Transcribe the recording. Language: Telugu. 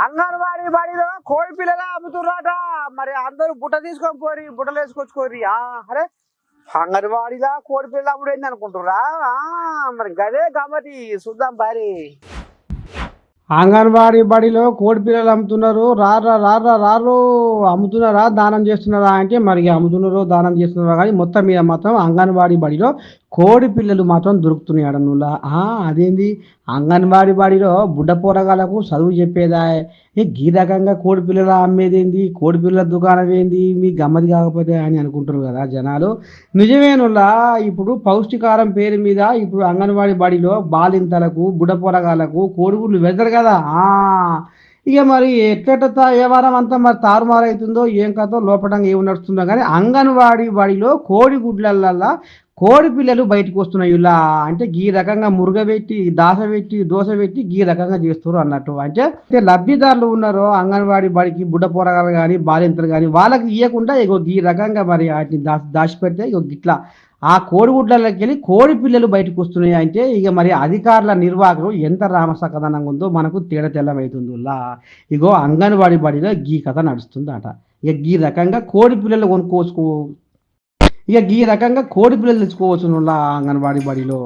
అంగన్వాడీ బడిలో కోడి పిల్లలు అమ్ముతున్నారట. మరి అందరూ బుట్ట తీసుకొని పోరి బుట్టలు వేసుకొచ్చుకోరి ఆ, అరే అంగన్వాడీలా కోడి పిల్లలు అప్పుడు ఏంది అనుకుంటుర్రా? ఆ, మరి గదే గమ్మతి. చూద్దాం బారి. అంగన్వాడీ బడిలో కోడి పిల్లలు అమ్ముతున్నారు. రారా రారా రారు. అమ్ముతున్నారా దానం చేస్తున్నారా అంటే మరి అమ్ముతున్నారు దానం చేస్తున్నారా కానీ మొత్తం మీద మాత్రం అంగన్వాడీ బడిలో కోడి పిల్లలు మాత్రం దొరుకుతున్నాయి అడనులా అదేంది? అంగన్వాడీ బడిలో బుడ్డ పోరగాలకు చదువు చెప్పేదా ఏ గీ రకంగా కోడి పిల్లలు అమ్మేదేంది? కోడి పిల్లల దుకాణం ఏంది? మీ గమ్మది కాకపోతే అని అనుకుంటారు కదా జనాలు. నిజమేనులా ఇప్పుడు పౌష్టికారం పేరు మీద ఇప్పుడు అంగన్వాడీ బడిలో బాలింతలకు బుడ్డ కోడి కోడిగుడ్లు వెళ్తారు కదా. ఇక మరి ఎట్ట వ్యవహారం అంతా మరి తారుమారైతుందో ఏం కథో లోపటంగా ఏమి నడుస్తుందో కానీ అంగన్వాడీ బడిలో కోడిగుడ్లల్లా కోడి పిల్లలు బయటకు వస్తున్నాయి. ఇలా అంటే ఈ రకంగా మురుగబెట్టి దాస పెట్టి దోశ పెట్టి ఈ రకంగా చేస్తారు అన్నట్టు. అంటే అంటే లబ్ధిదారులు ఉన్నారో అంగన్వాడీ బడికి బుడ్డ పోరగాలు కానీ బాలింతలు కానీ వాళ్ళకి ఇవ్వకుండా ఇగో ఈ రకంగా మరి వాటిని దాచి దాచిపెడితే ఇగో గిట్లా ఆ కోడిగుడ్లకి వెళ్ళి కోడి పిల్లలు బయటకు వస్తున్నాయి అంటే ఇక మరి అధికారుల నిర్వాహకులు ఎంత రామసకదనంగా ఉందో మనకు తేడ తెల్లమవుతుందిలా ఇగో అంగన్వాడీ బడిలో గీ కథ నడుస్తుందట. ఇక గీ రకంగా కోడి పిల్లలు కొనుక్కోవచ్చు. ఇక ఈ రకంగా కోడి పిల్లలు తెచ్చుకోవచ్చు అంగన్వాడీ బడిలో.